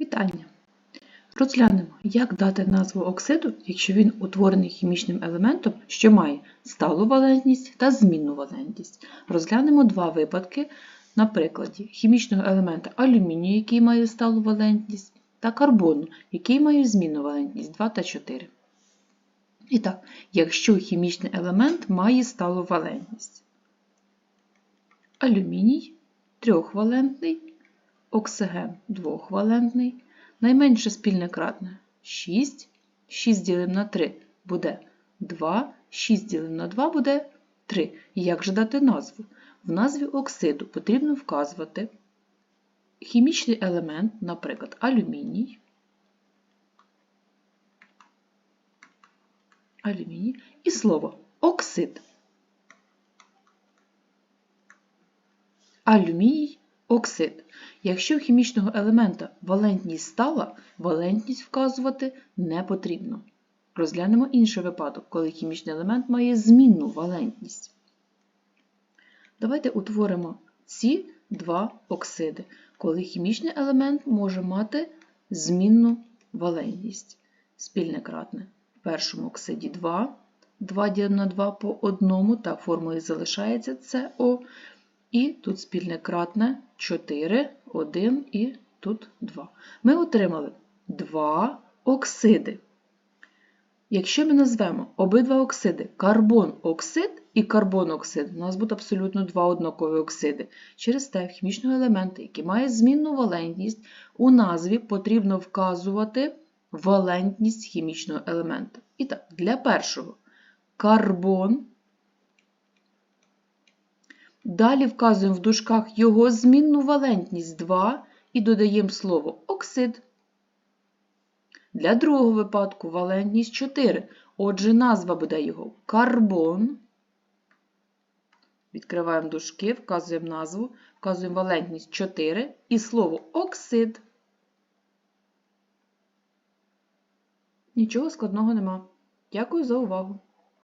Вітання! Розглянемо, як дати назву оксиду, якщо він утворений хімічним елементом, що має сталу валентність та змінну валентність. Розглянемо два випадки на прикладі хімічного елемента алюмінію, який має сталу валентність, та карбону, який має змінну валентність 2 та 4. І так, якщо хімічний елемент має сталу валентність. Алюміній трьохвалентний, оксиген двохвалентний, найменше спільне кратне 6, 6 ділимо на 3 буде 2, 6 ділимо на 2 буде 3. Як же дати назву? В назві оксиду потрібно вказувати хімічний елемент, наприклад, алюміній, алюміній і слово оксид. Алюміній оксид. Якщо в хімічного елемента валентність стала, валентність вказувати не потрібно. Розглянемо інший випадок, коли хімічний елемент має змінну валентність. Давайте утворимо ці два оксиди, коли хімічний елемент може мати змінну валентність. Спільне кратне. В першому оксиді 2, 2 ділимо на 2 по одному, так формулою залишається СО. І тут спільне кратне 4, 1 і тут 2. Ми отримали два оксиди. Якщо ми назвемо обидва оксиди карбон-оксид і карбон-оксид, у нас будуть абсолютно два однакові оксиди. Через те в хімічного елемента, який має змінну валентність, у назві потрібно вказувати валентність хімічного елемента. І так, для першого карбон. Далі вказуємо в дужках його змінну валентність 2 і додаємо слово оксид. Для другого випадку валентність 4. Отже, назва буде його карбон. Відкриваємо дужки, вказуємо назву, вказуємо валентність 4 і слово оксид. Нічого складного нема. Дякую за увагу!